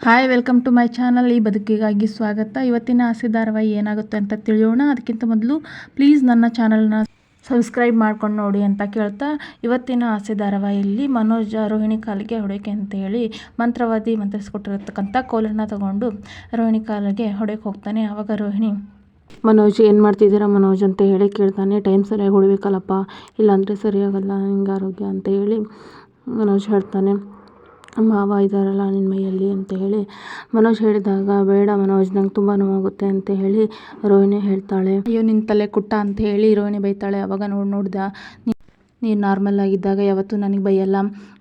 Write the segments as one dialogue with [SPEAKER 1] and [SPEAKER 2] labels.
[SPEAKER 1] Hi welcome to my channel ಈ ಬದುಕಿಗಾಗಿ ಸ್ವಾಗತ. ಇವತ್ತಿನ ಆಸೆ ಧಾರಾವಾಹಿ ಏನಾಗುತ್ತೆ ಅಂತ ತಿಳಿಯೋಣ. ಅದಕ್ಕಿಂತ ಮೊದಲು ಪ್ಲೀಸ್ ನನ್ನ ಚಾನಲ್ನ ಸಬ್ಸ್ಕ್ರೈಬ್ ಮಾಡ್ಕೊಂಡು ನೋಡಿ ಅಂತ ಕೇಳ್ತಾ. ಇವತ್ತಿನ ಆಸೆ ಧಾರಾವಾಹಿಯಲ್ಲಿ ಮನೋಜ ರೋಹಿಣಿ ಕಾಲಿಗೆ ಹೊಡೆಯೋಕೆ ಅಂತೇಳಿ ಮಂತ್ರವಾದಿ ಮಂತ್ರಿಸ್ಕೊಟ್ಟಿರತಕ್ಕಂಥ ಕೋಲನ್ನು ತಗೊಂಡು ರೋಹಿಣಿ ಕಾಲಿಗೆ ಹೊಡೆಯೋಕೆ ಹೋಗ್ತಾನೆ. ಆವಾಗ ರೋಹಿಣಿ, ಮನೋಜ್, ಏನು ಮಾಡ್ತಿದ್ದೀರಾ ಮನೋಜ್? ಅಂತ ಹೇಳಿ ಕೇಳ್ತಾನೆ. ಟೈಮ್ ಸರಿಯಾಗಿ ಹೊಡಬೇಕಲ್ಲಪ್ಪ. ಇಲ್ಲಾಂದರೆ ಸರಿಯಾಗಲ್ಲ. ಹಿಂಗೆ ಆರೋಗ್ಯ? ಅಂತ ಹೇಳಿ ಮನೋಜ್ ಹೇಳ್ತಾನೆ. ಮಾವ ಇದ್ದಾರಲ್ಲ ನಿನ್ನ ಮೈಯಲ್ಲಿ ಅಂತ ಹೇಳಿ ಮನೋಜ್ ಹೇಳಿದಾಗ, ಬೇಡ ಮನೋಜ್, ನಂಗೆ ತುಂಬ ನೋವಾಗುತ್ತೆ ಅಂತ ಹೇಳಿ ರೋಹಿಣಿ ಹೇಳ್ತಾಳೆ. ಅಯ್ಯೋ, ನಿನ್ನ ತಲೆ ಕುಟ್ಟ ಅಂತ ಹೇಳಿ ರೋಹಿಣಿ ಬೈತಾಳೆ. ಅವಾಗ ನೋಡಿ, ನೋಡ್ದ ನೀನು ನಾರ್ಮಲ್ ಆಗಿದ್ದಾಗ ಯಾವತ್ತೂ ನನಗೆ ಬೈಯಲ್ಲ.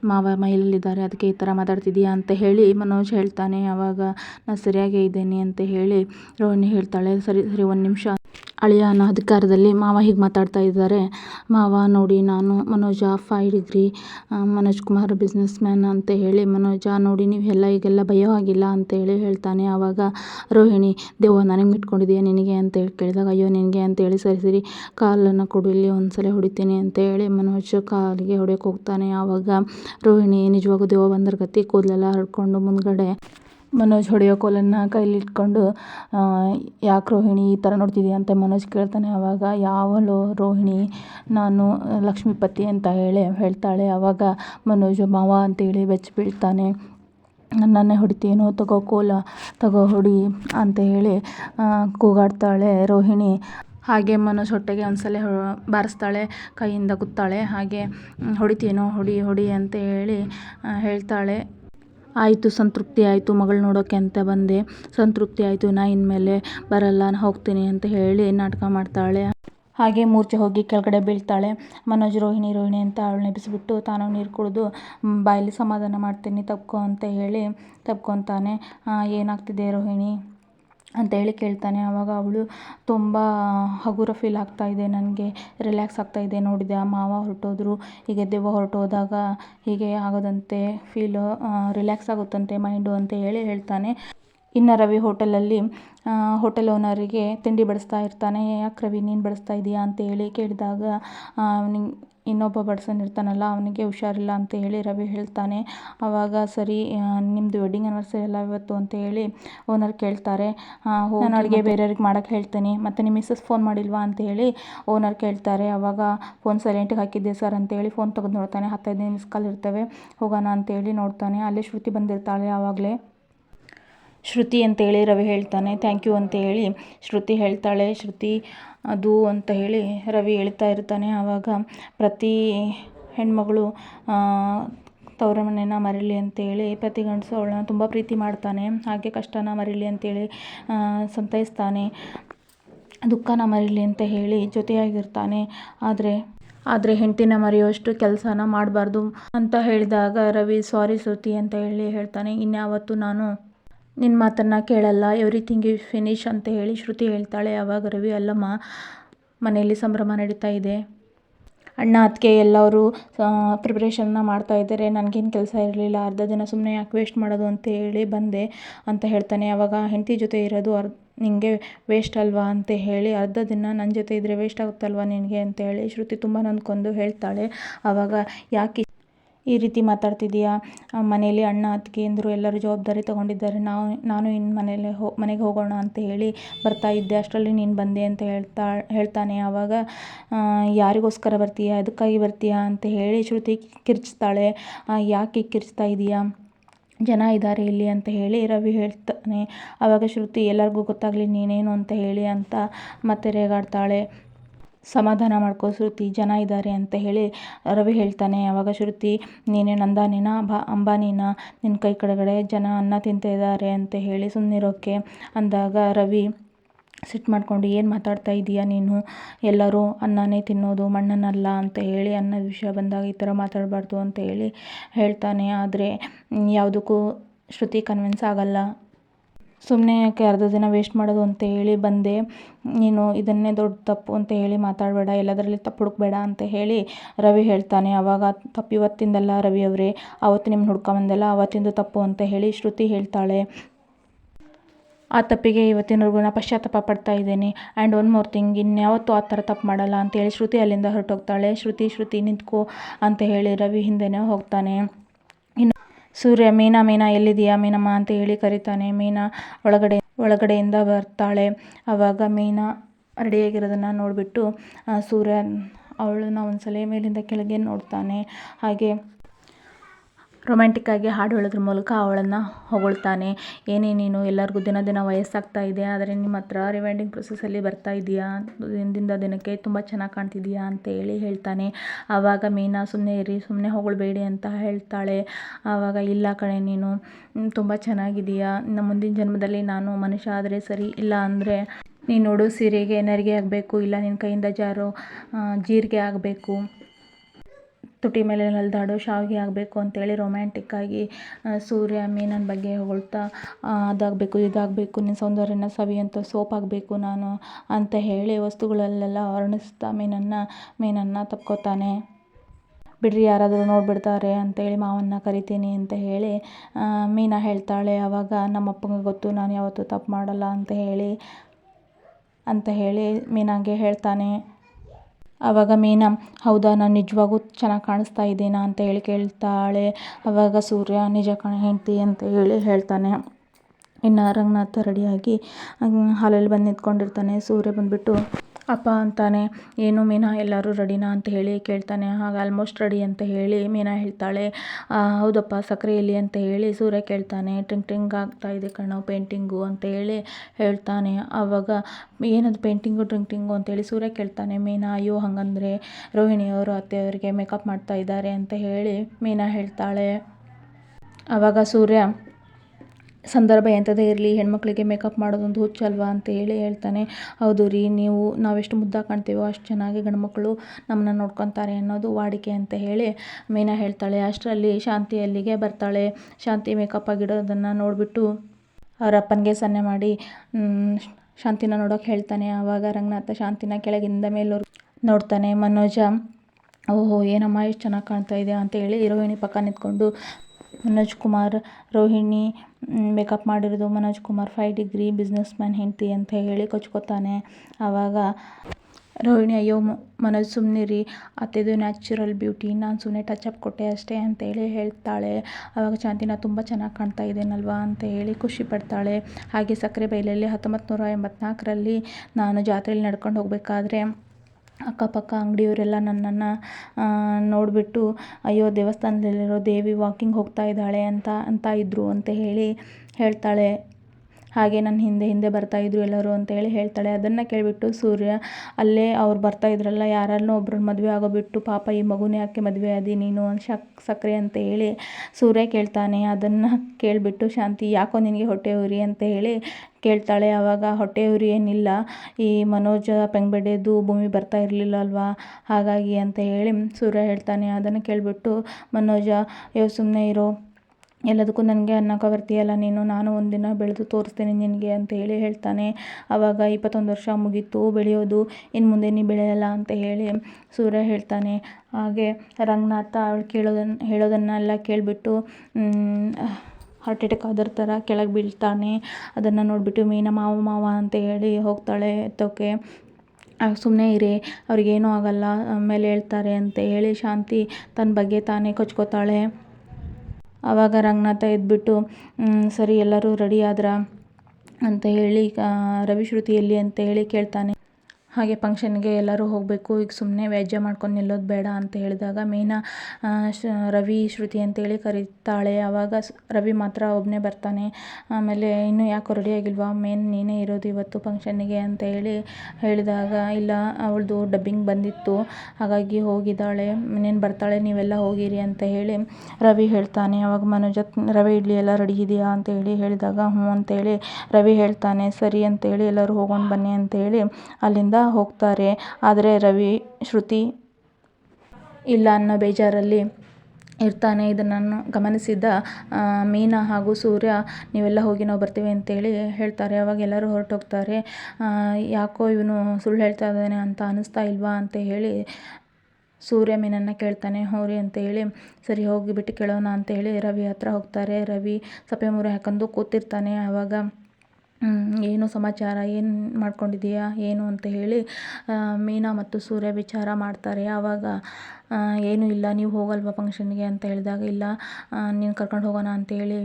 [SPEAKER 1] ಮಾವ ಮೈಯಲ್ಲಿದ್ದಾರೆ, ಅದಕ್ಕೆ ಈ ಥರ ಮಾತಾಡ್ತಿದ್ದೀಯಾ ಅಂತ ಹೇಳಿ ಮನೋಜ್ ಹೇಳ್ತಾನೆ. ಆವಾಗ ನಾನು ಸರಿಯಾಗೇ ಇದ್ದೇನೆ ಅಂತ ಹೇಳಿ ರೋಹಿಣಿ ಹೇಳ್ತಾಳೆ. ಸರಿ ಸರಿ, ಒಂದು ನಿಮಿಷ. ಅಳಿಯ ಅನ್ನೋ ಅಧಿಕಾರದಲ್ಲಿ ಮಾವ ಹೀಗೆ ಮಾತಾಡ್ತಾ ಇದ್ದಾರೆ. ಮಾವ, ನೋಡಿ ನಾನು Manoj five degree Manoj Kumar businessman ಅಂತ ಹೇಳಿ, ಮನೋಜ ನೋಡಿ ನೀವೆಲ್ಲ ಈಗೆಲ್ಲ ಭಯ ಆಗಿಲ್ಲ ಅಂತ ಹೇಳಿ ಹೇಳ್ತಾನೆ. ಆವಾಗ, ರೋಹಿಣಿ ದೇವ ನನಗೆ ಮಿಟ್ಕೊಂಡಿದೆಯಾ ನಿನಗೆ ಅಂತ ಹೇಳಿ ಕೇಳಿದಾಗ, ಅಯ್ಯೋ ನಿನಗೆ ಅಂತೇಳಿ ಸರಿ ಸರಿ, ಕಾಲನ್ನು ಕೊಡು, ಇಲ್ಲಿ ಒಂದ್ಸಲ ಹೊಡಿತೀನಿ ಅಂತ ಹೇಳಿ ಮನೋಜ್ ಕಾಲಿಗೆ ಹೊಡೆಯೋಕೆ ಹೋಗ್ತಾನೆ. ಆವಾಗ, ರೋಹಿಣಿ ನಿಜವಾಗೂ ದೇವ ಬಂದ್ರ ಗತಿ ಕೂದಲೆಲ್ಲ ಹರ್ಕೊಂಡು ಮುಂದ್ಗಡೆ ಮನೋಜ್ ಹೊಡೆಯೋ ಕೋಲನ್ನು ಕೈಲಿಟ್ಕೊಂಡು ಯಾಕೆ ರೋಹಿಣಿ ಈ ಥರ ನೋಡ್ತಿದ್ದೀಯ ಅಂತ ಮನೋಜ್ ಕೇಳ್ತಾನೆ. ಆವಾಗ ಯಾವಳು ರೋಹಿಣಿ, ನಾನು ಲಕ್ಷ್ಮೀಪತಿ ಅಂತ ಹೇಳಿ ಹೇಳ್ತಾಳೆ. ಆವಾಗ ಮನೋಜ್ ಮಾವ ಅಂತೇಳಿ ಬೆಚ್ಚ ಬೀಳ್ತಾನೆ. ನನ್ನೇ ಹೊಡಿತೀನೋ, ತಗೋ ಕೋಲ, ತಗೋ ಹೊಡಿ ಅಂತ ಹೇಳಿ ಕೂಗಾಡ್ತಾಳೆ ರೋಹಿಣಿ. ಹಾಗೆ ಮನೋಜ್ ಹೊಟ್ಟೆಗೆ ಒಂದ್ಸಲ ಬಾರಿಸ್ತಾಳೆ, ಕೈಯಿಂದ ಗುತ್ತಾಳೆ ಹಾಗೆ ಹೊಡಿತೀನೋ, ಹೊಡಿ ಹೊಡಿ ಅಂತ ಹೇಳಿ ಹೇಳ್ತಾಳೆ. ಆಯಿತು, ಸಂತೃಪ್ತಿ ಆಯಿತು, ಮಗಳು ನೋಡೋಕೆ ಅಂತ ಬಂದೆ. ಸಂತೃಪ್ತಿ ಆಯಿತು, ನಾ ಇನ್ಮೇಲೆ ಬರಲ್ಲ ನಾನು ಹೋಗ್ತೀನಿ ಅಂತ ಹೇಳಿ ನಾಟಕ ಮಾಡ್ತಾಳೆ. ಹಾಗೆ ಮೂರ್ಛೆ ಹೋಗಿ ಕೆಳಗಡೆ ಬೀಳ್ತಾಳೆ. ಮನೋಜ್ ರೋಹಿಣಿ ರೋಹಿಣಿ ಅಂತ ಅವಳು ಎಬ್ಬಿಸ್ಬಿಟ್ಟು ತಾನು ನೀರು ಕುಡಿದು ಬಾಯಲ್ಲಿ ಸಮಾಧಾನ ಮಾಡ್ತೀನಿ, ತಪ್ಕೊ ಅಂತ ಹೇಳಿ ತಪ್ಕೊತಾನೆ. ಏನಾಗ್ತಿದೆ ರೋಹಿಣಿ? ಅಂತ ಹೇಳಿ ಕೇಳ್ತಾನೆ. ಆವಾಗ ಅವಳು ತುಂಬ ಹಗುರ ಫೀಲ್ ಆಗ್ತಾ ಇದೆ. ನನಗೆ ರಿಲ್ಯಾಕ್ಸ್ ಆಗ್ತಾ ಇದೆ. ನೋಡಿದೆ, ಆ ಮಾವ ಹೊರಟೋದ್ರು. ಹೀಗೆ ದೆವ್ವ ಹೊರಟೋದಾಗ ಹೀಗೆ ಆಗೋದಂತೆ ಫೀಲು ರಿಲ್ಯಾಕ್ಸ್ ಆಗುತ್ತಂತೆ ಮೈಂಡು ಅಂತ ಹೇಳಿ ಹೇಳ್ತಾನೆ. ಇನ್ನು ರವಿ ಹೋಟೆಲಲ್ಲಿ ಹೋಟೆಲ್ ಓನರಿಗೆ ತಿಂಡಿ ಬಡಿಸ್ತಾ ಇರ್ತಾನೆ ಯಾಕೆ ರವಿ ನೀನು ಬಡಿಸ್ತಾ ಇದೀಯಾ ಅಂತ ಹೇಳಿ ಕೇಳಿದಾಗ ನಿಂಗೆ ಇನ್ನೊಬ್ಬ ಬಡ್ಸನ್ ಇರ್ತಾನಲ್ಲ ಅವನಿಗೆ ಹುಷಾರಿಲ್ಲ ಅಂತ ಹೇಳಿ ರವಿ ಹೇಳ್ತಾನೆ. ಆವಾಗ ಸರಿ ನಿಮ್ಮದು ವೆಡ್ಡಿಂಗ್ ಆ್ಯನಿವರ್ಸರಿ ಎಲ್ಲ ಇವತ್ತು ಅಂತ ಹೇಳಿ ಓನರ್ ಕೇಳ್ತಾರೆ. ನಾನು ಅಡುಗೆ ಬೇರೆಯವ್ರಿಗೆ ಮಾಡೋಕ್ಕೆ ಹೇಳ್ತೀನಿ. ಮತ್ತು ನಿಮ್ಮ ಮಿಸ್ಸಸ್ ಫೋನ್ ಮಾಡಿಲ್ವಾ ಅಂತ ಹೇಳಿ ಓನರ್ ಕೇಳ್ತಾರೆ. ಆವಾಗ ಫೋನ್ ಸೈಲೆಂಟಿಗೆ ಹಾಕಿದ್ದೆ ಸರ್ ಅಂತೇಳಿ ಫೋನ್ ತೆಗೆದು ನೋಡ್ತಾನೆ. ಹತ್ತೈದು ಮಿಸ್ ಕಾಲ್ ಇರ್ತವೆ ಹೋಗೋಣ ಅಂತೇಳಿ ನೋಡ್ತಾನೆ. ಅಲ್ಲೇ ಶ್ರುತಿ ಬಂದಿರ್ತಾಳೆ ಆವಾಗಲೇ ಶ್ರುತಿ ಅಂತೇಳಿ ರವಿ ಹೇಳ್ತಾನೆ. ಥ್ಯಾಂಕ್ ಯು ಅಂತ ಹೇಳಿ ಶ್ರುತಿ ಹೇಳ್ತಾಳೆ. ಶ್ರುತಿ, ಅದು ಅಂತ ಹೇಳಿ ರವಿ ಹೇಳ್ತಾ ಇರ್ತಾನೆ. ಆವಾಗ ಪ್ರತಿ ಹೆಣ್ಮಗಳು ತವರ ಮನೆನ ಮರೀಲಿ ಅಂತೇಳಿ ಪ್ರತಿ ಗಂಡಸು ಅವಳನ್ನ ತುಂಬ ಪ್ರೀತಿ ಮಾಡ್ತಾನೆ. ಹಾಗೆ ಕಷ್ಟನ ಮರೀಲಿ ಅಂತೇಳಿ ಸಂತೈಸ್ತಾನೆ. ದುಃಖನ ಮರೀಲಿ ಅಂತ ಹೇಳಿ ಜೊತೆಯಾಗಿರ್ತಾನೆ. ಆದರೆ ಆದರೆ ಹೆಂಡತಿನ ಮರೆಯುವಷ್ಟು ಕೆಲಸನ ಮಾಡಬಾರ್ದು ಅಂತ ಹೇಳಿದಾಗ ರವಿ, ಸಾರಿ ಶ್ರುತಿ ಅಂತ ಹೇಳಿ ಹೇಳ್ತಾನೆ. ಇನ್ಯಾವತ್ತು ನಾನು ನಿನ್ನ ಮಾತನ್ನು ಕೇಳಲ್ಲ ಎವ್ರಿಥಿಂಗ್ ಈಸ್ ಫಿನಿಶ್ ಅಂತ ಹೇಳಿ ಶ್ರುತಿ ಹೇಳ್ತಾಳೆ. ಆವಾಗ ರವಿ, ಅಲ್ಲಮ್ಮ, ಮನೆಯಲ್ಲಿ ಸಂಭ್ರಮ ನಡೀತಾ ಇದೆ. ಅಣ್ಣ ಅದಕ್ಕೆ ಎಲ್ಲರೂ ಪ್ರಿಪ್ರೇಷನ್ನ ಮಾಡ್ತಾ ಇದ್ದಾರೆ. ನನಗೇನು ಕೆಲಸ ಇರಲಿಲ್ಲ. ಅರ್ಧ ದಿನ ಸುಮ್ಮನೆ ಯಾಕೆ ವೇಸ್ಟ್ ಮಾಡೋದು ಅಂತ ಹೇಳಿ ಬಂದೆ ಅಂತ ಹೇಳ್ತಾನೆ. ಅವಾಗ ಹೆಂಡತಿ ಜೊತೆ ಇರೋದು ಅರ್ ನಿನಗೆ ವೇಸ್ಟ್ ಅಲ್ವಾ ಅಂತ ಹೇಳಿ, ಅರ್ಧ ದಿನ ನನ್ನ ಜೊತೆ ಇದ್ದರೆ ವೇಸ್ಟ್ ಆಗುತ್ತಲ್ವಾ ನಿನಗೆ ಅಂತ ಹೇಳಿ ಶ್ರುತಿ ತುಂಬ ನೊಂದ್ಕೊಂಡು ಹೇಳ್ತಾಳೆ. ಆವಾಗ ಯಾಕೆ ಈ ರೀತಿ ಮಾತಾಡ್ತಿದ್ದೀಯಾ? ಮನೇಲಿ ಅಣ್ಣ ಅತ್ತಿಗೆಯಂದಿರು ಎಲ್ಲರೂ ಜವಾಬ್ದಾರಿ ತಗೊಂಡಿದ್ದಾರೆ. ನಾವು, ನಾನು ಇನ್ನು ಮನೇಲಿ ಹೋ, ಮನೆಗೆ ಹೋಗೋಣ ಅಂತ ಹೇಳಿ ಬರ್ತಾ ಇದ್ದೆ. ಅಷ್ಟರಲ್ಲಿ ನೀನು ಬಂದೆ ಅಂತ ಹೇಳ್ತಾ, ಹೇಳ್ತಾನೆ. ಆವಾಗ ಯಾರಿಗೋಸ್ಕರ ಬರ್ತೀಯಾ? ಅದಕ್ಕಾಗಿ ಬರ್ತೀಯಾ ಅಂತ ಹೇಳಿ ಶ್ರುತಿ ಕಿರ್ಚ್ತಾಳೆ. ಯಾಕೆ ಕಿರ್ಚ್ತಾ ಇದೀಯಾ? ಜನ ಇದ್ದಾರೆ ಇಲ್ಲಿ ಅಂತ ಹೇಳಿ ರವಿ ಹೇಳ್ತಾನೆ. ಆವಾಗ ಶ್ರುತಿ, ಎಲ್ಲರಿಗೂ ಗೊತ್ತಾಗಲಿ ನೀನೇನು ಅಂತ ಹೇಳಿ ಅಂತ ಮತ್ತೆ ರೇಗಾಡ್ತಾಳೆ. ಸಮಾಧಾನ ಮಾಡ್ಕೋ, ಶ್ರುತಿ, ಜನ ಇದ್ದಾರೆ ಅಂತ ಹೇಳಿ ರವಿ ಹೇಳ್ತಾನೆ. ಅವಾಗ ಶ್ರುತಿ, ನೀನೇ ನಂದಾನಿನ ಬಾ ಅಂಬಾನಿನ ನಿನ್ನ ಕೈ ಕೆಳಗಡೆ ಜನ ಅನ್ನ ತಿಂತಿದ್ದಾರೆ ಅಂತ ಹೇಳಿ ಸುಮ್ಮನಿರೋಕ್ಕೆ ಅಂದಾಗ ರವಿ ಸಿಟ್ಟು ಮಾಡ್ಕೊಂಡು, ಏನು ಮಾತಾಡ್ತಾ ಇದೀಯಾ ನೀನು? ಎಲ್ಲರೂ ಅನ್ನನೇ ತಿನ್ನೋದು, ಮಣ್ಣನ್ನಲ್ಲ ಅಂತ ಹೇಳಿ ಅನ್ನದ ವಿಷಯ ಬಂದಾಗ ಈ ಥರ ಮಾತಾಡಬಾರ್ದು ಅಂತ ಹೇಳಿ ಹೇಳ್ತಾನೆ. ಆದರೆ ಯಾವುದಕ್ಕೂ ಶ್ರುತಿ ಕನ್ವಿನ್ಸ್ ಆಗಲ್ಲ. ಸುಮ್ಮನೆ ಯಾಕೆ ಅರ್ಧ ದಿನ ವೇಸ್ಟ್ ಮಾಡೋದು ಅಂತ ಹೇಳಿ ಬಂದೆ. ನೀನು ಇದನ್ನೇ ದೊಡ್ಡ ತಪ್ಪು ಅಂತ ಹೇಳಿ ಮಾತಾಡಬೇಡ, ಎಲ್ಲದರಲ್ಲಿ ತಪ್ಪು ಹುಡುಕಬೇಡ ಅಂತ ಹೇಳಿ ರವಿ ಹೇಳ್ತಾನೆ. ಆವಾಗ ತಪ್ಪು ಇವತ್ತಿಂದಲ್ಲ ರವಿ ಅವರೇ ಆವತ್ತು ನಿಮ್ಮನ್ನ ಹುಡ್ಕೊಂಬಂದಲ್ಲ, ಅವತ್ತಿಂದು ತಪ್ಪು ಅಂತ ಹೇಳಿ ಶ್ರುತಿ ಹೇಳ್ತಾಳೆ. ಆ ತಪ್ಪಿಗೆ ಇವತ್ತಿನವರೆಗೂ ನಾನು ಪಶ್ಚಾತ್ತಾಪ ಪಡ್ತಾ ಇದ್ದೀನಿ. ಆ್ಯಂಡ್ ಒನ್ ಮೋರ್ ಥಿಂಗ್ ಇನ್ಯಾವತ್ತೂ ಆ ಥರ ತಪ್ಪು ಮಾಡಲ್ಲ ಅಂತ ಹೇಳಿ ಶ್ರುತಿ ಅಲ್ಲಿಂದ ಹೊರಟೋಗ್ತಾಳೆ. ಶ್ರುತಿ ಶ್ರುತಿ ನಿಂತ್ಕೋ ಅಂತ ಹೇಳಿ ರವಿ ಹಿಂದೆನೇ ಹೋಗ್ತಾನೆ. ಇನ್ನು ಸೂರ್ಯ, ಮೀನಾ ಮೀನಾ ಎಲ್ಲಿದೆಯಾ ಮೀನಮ್ಮ ಅಂತ ಹೇಳಿ ಕರೀತಾನೆ. ಮೀನಾ ಒಳಗಡೆ, ಒಳಗಡೆಯಿಂದ ಬರ್ತಾಳೆ. ಆವಾಗ ಮೀನಾ ರೆಡಿಯಾಗಿರೋದನ್ನು ನೋಡಿಬಿಟ್ಟು ಸೂರ್ಯ ಅವಳನ್ನ ಒಂದ್ಸಲ ಮೇಲಿಂದ ಕೆಳಗೆ ನೋಡ್ತಾನೆ. ಹಾಗೆ ರೊಮ್ಯಾಂಟಿಕ್ಕಾಗಿ ಹಾಡು ಹೇಳೋದ್ರ ಮೂಲಕ ಅವಳನ್ನು ಹೊಗಳ್ತಾನೆ. ಏನೇ ನೀನು, ಎಲ್ಲರಿಗೂ ದಿನ ದಿನ ವಯಸ್ಸಾಗ್ತಾ ಇದೆ, ಆದರೆ ನಿಮ್ಮ ಹತ್ರ ರಿವೈಂಡಿಂಗ್ ಪ್ರೊಸೆಸಲ್ಲಿ ಬರ್ತಾ ಇದೆಯಾ? ದಿನದಿಂದ ದಿನಕ್ಕೆ ತುಂಬ ಚೆನ್ನಾಗಿ ಕಾಣ್ತಿದ್ದೀಯಾ ಅಂತ ಹೇಳಿ ಹೇಳ್ತಾನೆ. ಆವಾಗ ಮೀನಾ ಸುಮ್ಮನೆ ಇರಿ ಸುಮ್ಮನೆ ಹೊಗಳ್ಬೇಡಿ ಅಂತ ಹೇಳ್ತಾಳೆ. ಆವಾಗ ಇಲ್ಲ ಕಣೆ ನೀನು ತುಂಬ ಚೆನ್ನಾಗಿದೀಯಾ? ಇನ್ನು ಮುಂದಿನ ಜನ್ಮದಲ್ಲಿ ನಾನು ಮನುಷ್ಯ ಆದರೆ ಸರಿ ಇಲ್ಲ ಅಂದರೆ ನೀನು ನೋಡು, ಸೀರೆಗೆ, ನೆರಿಗೆ ಆಗಬೇಕು, ಇಲ್ಲ ನಿನ್ನ ಕೈಯಿಂದ ಜಾರೋ ಜೀರಿಗೆ ಆಗಬೇಕು. ತುಟಿ ಮೇಲೆ ನಲ್ದಾಡೋ ಶಾವಿಗೆ ಆಗಬೇಕು ಅಂತೇಳಿ ರೊಮ್ಯಾಂಟಿಕ್ಕಾಗಿ ಸೂರ್ಯ ಮೀನನ ಬಗ್ಗೆ ಹೊಗಳ್ತಾ ಅದಾಗಬೇಕು, ಇದಾಗಬೇಕು ನಿನ್ನ ಸೌಂದರ್ಯನ ಸವಿಯಂತ ಸೋಪ್ ಆಗಬೇಕು ನಾನು ಅಂತ ಹೇಳಿ ವಸ್ತುಗಳಲ್ಲೆಲ್ಲ ವರ್ಣಿಸ್ತಾ ಮೀನನ್ನು ಮೀನನ್ನು ತಪ್ಕೋತಾನೆ. ಬಿಡ್ರಿ ಯಾರಾದರೂ ನೋಡಿಬಿಡ್ತಾರೆ ಅಂತೇಳಿ ಮಾವನ್ನ ಕರಿತೀನಿ ಅಂತ ಹೇಳಿ ಮೀನಾ ಹೇಳ್ತಾಳೆ ಆವಾಗ ನಮ್ಮ ಗೊತ್ತು ನಾನು ಯಾವತ್ತೂ ತಪ್ಪು ಮಾಡಲ್ಲ ಅಂತ ಹೇಳಿ ಅಂತ ಹೇಳಿ ಮೀನಾಗೆ ಹೇಳ್ತಾನೆ. ಆವಾಗ ಮೀನಾ, ಹೌದಾ, ನಾನು ನಿಜವಾಗೂ ಚೆನ್ನಾಗಿ ಕಾಣಿಸ್ತಾ ಇದ್ದೀನಾ ಅಂತ ಹೇಳಿ ಕೇಳ್ತಾಳೆ. ಆವಾಗ ಸೂರ್ಯ, ನಿಜ ಕಣ, ಹೆಂಡತಿ ಅಂತ ಹೇಳಿ ಹೇಳ್ತಾನೆ. ಇನ್ನು ರಂಗನಾಥ ರೆಡಿಯಾಗಿ ಹಾಲಲ್ಲಿ ಬಂದು ನಿಂತ್ಕೊಂಡಿರ್ತಾನೆ. ಸೂರ್ಯ ಬಂದುಬಿಟ್ಟು, ಅಪ್ಪ ಅಂತಾನೆ. ಏನು ಮೀನಾ, ಎಲ್ಲರೂ ರೆಡಿನಾ? ಅಂತ ಹೇಳಿ ಕೇಳ್ತಾನೆ. ಹಾಗೆ ಆಲ್ಮೋಸ್ಟ್ ರೆಡಿ ಅಂತ ಹೇಳಿ ಮೀನಾ ಹೇಳ್ತಾಳೆ. ಹೌದಪ್ಪ ಸಕ್ಕರೆ ಇಲ್ಲಿ ಅಂತ ಹೇಳಿ ಸೂರ್ಯ ಕೇಳ್ತಾನೆ. ಟಿಂಗ್ ಟಿಂಗ್ ಆಗ್ತಾ ಇದೆ ಕಣೋ ಪೇಂಟಿಂಗು ಅಂತ ಹೇಳಿ ಹೇಳ್ತಾನೆ. ಆವಾಗ ಏನದು ಪೇಂಟಿಂಗು, ಟಿಂಗ್ ಟಿಂಗು? ಅಂತೇಳಿ ಸೂರ್ಯ ಕೇಳ್ತಾನೆ. ಮೀನಾ, ಅಯ್ಯೋ, ಹಾಗಂದ್ರೆ ರೋಹಿಣಿಯವರು ಅತ್ತೆಯವರಿಗೆ ಮೇಕಪ್ ಮಾಡ್ತಾ ಇದ್ದಾರೆ ಅಂತ ಹೇಳಿ ಮೀನಾ ಹೇಳ್ತಾಳೆ. ಆವಾಗ ಸೂರ್ಯ ಸಂದರ್ಭ ಎಂಥದೇ ಇರಲಿ, ಹೆಣ್ಮಕ್ಳಿಗೆ ಮೇಕಪ್ ಮಾಡೋದೊಂದು ಹುಚ್ಚಲ್ವಾ ಅಂತ ಹೇಳಿ ಹೇಳ್ತಾನೆ. ಹೌದು ರೀ, ನೀವು, ನಾವೆಷ್ಟು ಮುದ್ದಾಗಿ ಕಾಣ್ತೀವೋ ಅಷ್ಟು ಚೆನ್ನಾಗಿ ಗಂಡ್ಮಕ್ಳು ನಮ್ಮನ್ನ ನೋಡ್ಕೊತಾರೆ ಅನ್ನೋದು ವಾಡಿಕೆ ಅಂತ ಹೇಳಿ ಮೀನಾ ಹೇಳ್ತಾಳೆ. ಅಷ್ಟರಲ್ಲಿ ಶಾಂತಿ ಅಲ್ಲಿಗೆ ಬರ್ತಾಳೆ. ಶಾಂತಿ ಮೇಕಪ್ ಆಗಿಡೋದನ್ನು ನೋಡಿಬಿಟ್ಟು ಅವ್ರ ಅಪ್ಪನಿಗೆ ಸನ್ನೆ ಮಾಡಿ ಶಾಂತಿನ ನೋಡೋಕೆ ಹೇಳ್ತಾನೆ. ಆವಾಗ ರಂಗನಾಥ ಶಾಂತಿನ ಕೆಳಗಿಂದ ಮೇಲೂ ನೋಡ್ತಾನೆ. ಮನೋಜ, ಓಹೋ, ಏನಮ್ಮ ಎಷ್ಟು ಚೆನ್ನಾಗಿ ಕಾಣ್ತಾ ಇದೆ ಅಂತ ಹೇಳಿ ಹೀರೋಯಿನಿ ಪಕ್ಕ ನಿಂತ್ಕೊಂಡು ಮನೋಜ್ ಕುಮಾರ್ ರೋಹಿಣಿ ಮೇಕಪ್ ಮಾಡಿರೋದು Manoj Kumar five degree businessman ಹೆಂಡತಿ ಅಂತ ಹೇಳಿ ಕೊಚ್ಕೋತಾನೆ. ಆವಾಗ ರೋಹಿಣಿ, ಅಯ್ಯೋ ಮನೋಜ್ ಸುಮ್ಮನೆ ರೀ ಅತ್ತೆದು ನ್ಯಾಚುರಲ್ ಬ್ಯೂಟಿ ನಾನು ಸುಮ್ಮನೆ ಟಚ್ ಕೊಟ್ಟೆ ಅಷ್ಟೇ ಅಂತೇಳಿ ಹೇಳ್ತಾಳೆ. ಆವಾಗ ಶಾಂತಿನ ತುಂಬ ಚೆನ್ನಾಗಿ ಕಾಣ್ತಾ ಇದ್ದೇನಲ್ವಾ ಅಂತ ಹೇಳಿ ಖುಷಿ ಪಡ್ತಾಳೆ. ಹಾಗೆ ಸಕ್ಕರೆ ಬೈಲಲ್ಲಿ ಹತ್ತೊಂಬತ್ತು ನೂರ ಎಂಬತ್ನಾಲ್ಕರಲ್ಲಿ ನಾನು ಜಾತ್ರೆಯಲ್ಲಿ ನಡ್ಕೊಂಡು ಹೋಗಬೇಕಾದ್ರೆ ಅಕ್ಕಪಕ್ಕ ಅಂಗಡಿಯವರೆಲ್ಲ ನನ್ನನ್ನು ನೋಡಿಬಿಟ್ಟು, ಅಯ್ಯೋ, ದೇವಸ್ಥಾನದಲ್ಲಿರೋ ದೇವಿ ವಾಕಿಂಗ್ ಹೋಗ್ತಾ ಇದ್ದಾಳೆ ಅಂತ ಅಂತ ಇದ್ದರು ಅಂತ ಹೇಳಿ ಹೇಳ್ತಾಳೆ. ಹಾಗೆ ನನ್ನ ಹಿಂದೆ ಹಿಂದೆ ಬರ್ತಾಯಿದ್ರು ಎಲ್ಲರೂ ಅಂತೇಳಿ ಹೇಳ್ತಾಳೆ. ಅದನ್ನು ಕೇಳಿಬಿಟ್ಟು ಸೂರ್ಯ, ಅಲ್ಲೇ ಅವ್ರು ಬರ್ತಾಯಿದ್ರಲ್ಲ ಯಾರನ್ನೋ ಒಬ್ರನ್ನ ಮದುವೆ ಆಗೋಬಿಟ್ಟು ಪಾಪ ಈ ಮಗುನ ಯಾಕೆ ಮದುವೆ ಆದಿ ನೀನು? ಶಕ್ ಸಕ್ಕರೆ ಅಂತ ಹೇಳಿ ಸೂರ್ಯ ಕೇಳ್ತಾನೆ. ಅದನ್ನು ಕೇಳಿಬಿಟ್ಟು, ಶಾಂತಿ, ಯಾಕೋ ನಿನಗೆ ಹೊಟ್ಟೆ ಉರಿ? ಅಂತ ಹೇಳಿ ಕೇಳ್ತಾಳೆ. ಆವಾಗ ಹೊಟ್ಟೆ ಉರಿ ಏನಿಲ್ಲ. ಈ ಮನೋಜ ಪೆಂಗ್ಬೆಡೆದು ಭೂಮಿ ಬರ್ತಾ ಇರಲಿಲ್ಲ ಅಲ್ವಾ? ಹಾಗಾಗಿ ಅಂತ ಹೇಳಿ ಸೂರ್ಯ ಹೇಳ್ತಾನೆ. ಅದನ್ನು ಕೇಳಿಬಿಟ್ಟು ಮನೋಜ ಯೋ ಸುಮ್ಮನೆ ಇರೋ. ಎಲ್ಲದಕ್ಕೂ ನನಗೆ ಅನ್ನಕ್ಕೆ ಬರ್ತೀಯಲ್ಲ ನೀನು ನಾನು ಒಂದಿನ ಬೆಳೆದು ತೋರಿಸ್ತೀನಿ ನಿನಗೆ ಅಂತ ಹೇಳಿ ಹೇಳ್ತಾನೆ. ಆವಾಗ ಇಪ್ಪತ್ತೊಂದು ವರ್ಷ ಮುಗೀತು, ಬೆಳೆಯೋದು ಇನ್ನು ಮುಂದೆ ನೀ ಬೆಳೆಯಲ್ಲ ಅಂತ ಹೇಳಿ ಸೂರ್ಯ ಹೇಳ್ತಾನೆ. ಹಾಗೆ ರಂಗನಾಥ ಅವಳು ಕೇಳೋದನ್ನು ಹೇಳೋದನ್ನೆಲ್ಲ ಕೇಳಿಬಿಟ್ಟು ಹಾರ್ಟ್ ಅಟ್ಯಾಕ್ ಆದರ ಥರ ಕೆಳಗೆ ಬೀಳ್ತಾನೆ. ಅದನ್ನು ನೋಡಿಬಿಟ್ಟು ಮೀನಾ ಮಾವ ಮಾವ ಅಂತ ಹೇಳಿ ಹೋಗ್ತಾಳೆ ಎತ್ತೋಕೆ. ಸುಮ್ಮನೆ ಇರಿ, ಅವ್ರಿಗೇನೂ ಆಗಲ್ಲ, ಆಮೇಲೆ ಹೇಳ್ತಾರೆ ಅಂತ ಹೇಳಿ ಶಾಂತಿ ತನ್ನ ಬಗ್ಗೆ ತಾನೇ ಕೊಚ್ಕೋತಾಳೆ. ಆವಾಗ ರಂಗನಾಥ ಎದ್ಬಿಟ್ಟು ಸರಿ, ಎಲ್ಲರೂ ರೆಡಿ ಆದ್ರಾ? ಅಂತ ಹೇಳಿ ರವಿ ಶ್ರುತಿ ಎಲ್ಲಿ ಅಂತ ಹೇಳಿ ಕೇಳ್ತಾನೆ. ಹಾಗೆ ಫಂಕ್ಷನ್ಗೆ ಎಲ್ಲರೂ ಹೋಗಬೇಕು, ಈಗ ಸುಮ್ಮನೆ ವ್ಯಾಜ್ಯ ಮಾಡ್ಕೊಂಡು ನಿಲ್ಲೋದು ಬೇಡ ಅಂತ ಹೇಳಿದಾಗ ಮೀನಾ ರವಿ, ಶ್ರುತಿ ಅಂತೇಳಿ ಕರೀತಾಳೆ. ಆವಾಗ ರವಿ ಮಾತ್ರ ಒಬ್ಬನೇ ಬರ್ತಾನೆ. ಆಮೇಲೆ ಇನ್ನೂ ಯಾಕೋ ರೆಡಿಯಾಗಿಲ್ವಾ ಮೇನ್ ನೀನೇ ಇರೋದು ಇವತ್ತು ಫಂಕ್ಷನ್ನಿಗೆ ಅಂತ ಹೇಳಿ ಹೇಳಿದಾಗ, ಇಲ್ಲ, ಅವಳದು ಡಬ್ಬಿಂಗ್ ಬಂದಿತ್ತು, ಹಾಗಾಗಿ ಹೋಗಿದ್ದಾಳೆ. ಇನ್ನೇನು ಬರ್ತಾಳೆ, ನೀವೆಲ್ಲ ಹೋಗಿರಿ ಅಂತ ಹೇಳಿ ರವಿ ಹೇಳ್ತಾನೆ. ಆವಾಗ ಮನೋಜ, ರವೆ ಇಡ್ಲಿ ಎಲ್ಲ ರೆಡಿ ಇದೆಯಾ ಅಂತ ಹೇಳಿ ಹೇಳಿದಾಗ, ಹ್ಞೂ ಅಂತೇಳಿ ರವಿ ಹೇಳ್ತಾನೆ. ಸರಿ ಅಂತೇಳಿ ಎಲ್ಲರೂ ಹೋಗೋಣ ಬನ್ನಿ ಅಂತೇಳಿ ಅಲ್ಲಿಂದ ಹೋಗ್ತಾರೆ. ಆದರೆ ರವಿ, ಶ್ರುತಿ ಇಲ್ಲ ಅನ್ನೋ ಬೇಜಾರಲ್ಲಿ ಇರ್ತಾನೆ. ಇದನ್ನು ಗಮನಿಸಿದ ಮೀನಾ ಹಾಗೂ ಸೂರ್ಯ, ನೀವೆಲ್ಲ ಹೋಗಿ ನಾವು ಬರ್ತೀವಿ ಅಂತೇಳಿ ಹೇಳ್ತಾರೆ. ಅವಾಗ ಎಲ್ಲರೂ ಹೊರಟೋಗ್ತಾರೆ. ಯಾಕೋ ಇವನು ಸುಳ್ಳು ಹೇಳ್ತಾ ಇದ್ದಾನೆ ಅಂತ ಅನ್ನಿಸ್ತಾ ಇಲ್ವಾ ಅಂತ ಹೇಳಿ ಸೂರ್ಯ ಮೀನನ್ನು ಕೇಳ್ತಾನೆ. ಹೋರಿ ಅಂತ ಹೇಳಿ, ಸರಿ ಹೋಗಿಬಿಟ್ಟು ಕೇಳೋಣ ಅಂತ ಹೇಳಿ ರವಿ ಹತ್ರ ಹೋಗ್ತಾರೆ. ರವಿ ಸಪ್ಪೆ ಮೂರೆ ಹಾಕೊಂಡು ಕೂತಿರ್ತಾನೆ. ಆವಾಗ ಏನು ಸಮಾಚಾರ, ಏನು ಮಾಡ್ಕೊಂಡಿದ್ದೀಯಾ, ಏನು ಅಂತ ಹೇಳಿ ಮೀನಾ ಮತ್ತು ಸೂರ್ಯ ವಿಚಾರ ಮಾಡ್ತಾರೆ. ಆವಾಗ ಏನೂ ಇಲ್ಲ, ನೀವು ಹೋಗಲ್ವಾ ಫಂಕ್ಷನ್ಗೆ ಅಂತ ಹೇಳಿದಾಗ, ಇಲ್ಲ ನೀನು ಕರ್ಕೊಂಡು ಹೋಗೋಣ ಅಂತೇಳಿ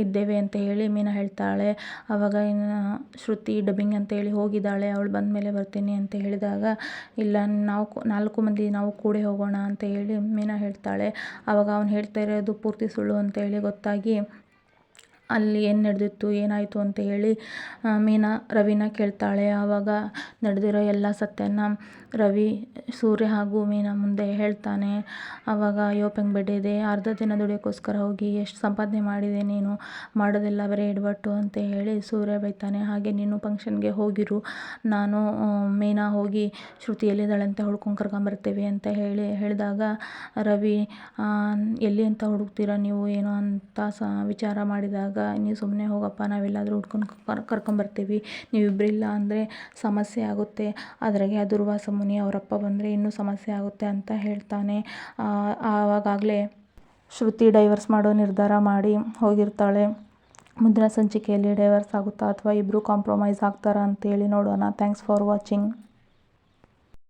[SPEAKER 1] ಇದ್ದೇವೆ ಅಂತ ಹೇಳಿ ಮೀನಾ ಹೇಳ್ತಾಳೆ. ಆವಾಗ ಇನ್ನು ಶ್ರುತಿ ಡಬ್ಬಿಂಗ್ ಅಂತ ಹೇಳಿ ಹೋಗಿದ್ದಾಳೆ. ಅವಳು ಬಂದ ಮೇಲೆ ಬರ್ತೀನಿ ಅಂತ ಹೇಳಿದಾಗ, ಇಲ್ಲ, ನಾವು ನಾಲ್ಕು ಮಂದಿ ನಾವು ಕೂಡ ಹೋಗೋಣ ಅಂತ ಹೇಳಿ ಮೀನಾ ಹೇಳ್ತಾಳೆ. ಆವಾಗ ಅವನು ಹೇಳ್ತಾ ಇರೋದು ಪೂರ್ತಿ ಸುಳ್ಳು ಅಂತ ಹೇಳಿ ಗೊತ್ತಾಗಿ ಅಲ್ಲಿ ಏನು ನಡೆದಿತ್ತು ಏನಾಯಿತು ಅಂತ ಹೇಳಿ ಮೀನಾ ರವಿನ ಕೇಳ್ತಾಳೆ. ಆವಾಗ ನಡೆದಿರೋ ಎಲ್ಲ ಸತ್ಯನ ರವಿ ಸೂರ್ಯ ಹಾಗೂ ಮೀನಾ ಮುಂದೆ ಹೇಳ್ತಾನೆ, ಅವಾಗ ಯೋಪಂಗ್ ಬಿಡಿದೆ ಅರ್ಧ ದಿನ ದುಡಿಯೋಕ್ಕೋಸ್ಕರ ಹೋಗಿ ಎಷ್ಟು ಸಂಪಾದನೆ ಮಾಡಿದೆ ನೀನು? ಮಾಡೋದೆಲ್ಲ ಬರೀ ಎಡವಟ್ಟು ಅಂತ ಹೇಳಿ ಸೂರ್ಯ ಬೈತಾನೆ, ಹಾಗೆ ನೀನು ಫಂಕ್ಷನ್ಗೆ ಹೋಗಿರು, ನಾನು ಮೀನಾ ಹೋಗಿ ಶ್ರುತಿ ಎಲ್ಲಿದ್ದಾಳೆ ಅಂತ ಹುಡ್ಕೊಂಡು ಕರ್ಕೊಂಬರ್ತೇವೆ ಅಂತ ಹೇಳಿ, ಹೇಳಿದಾಗ ರವಿ ಎಲ್ಲಿ ಅಂತ ಹುಡುಕ್ತೀರಾ ನೀವು, ಏನೋ ಅಂತ ಸ, ವಿಚಾರ ಮಾಡಿದಾಗ, ನೀವು ಸುಮ್ಮನೆ ಹೋಗಪ್ಪ, ನಾವೆಲ್ಲಾದರೂ ಹುಡ್ಕೊಂಡು ಕರ್ ಕರ್ಕೊಂಬರ್ತೀವಿ ನೀವಿಬ್ಬರಿಲ್ಲ ಅಂದರೆ ಸಮಸ್ಯೆ ಆಗುತ್ತೆ, ಅದ್ರಾಗೆ ಆ ದುರ್ವಾಸ ಮುನಿ ಅವರಪ್ಪ ಬಂದರೆ ಇನ್ನೂ ಸಮಸ್ಯೆ ಆಗುತ್ತೆ ಅಂತ ಹೇಳ್ತಾನೆ. ಆವಾಗಾಗಲೇ ಶ್ರುತಿ ಡೈವರ್ಸ್ ಮಾಡೋ ನಿರ್ಧಾರ ಮಾಡಿ ಹೋಗಿರ್ತಾಳೆ. ಮುಂದಿನ ಸಂಚಿಕೆಯಲ್ಲಿ ಡೈವರ್ಸ್ ಆಗುತ್ತಾ ಅಥವಾ ಇಬ್ಬರು ಕಾಂಪ್ರಮೈಸ್ ಆಗ್ತಾರಾ ಅಂತೇಳಿ ನೋಡೋಣ. Thanks for watching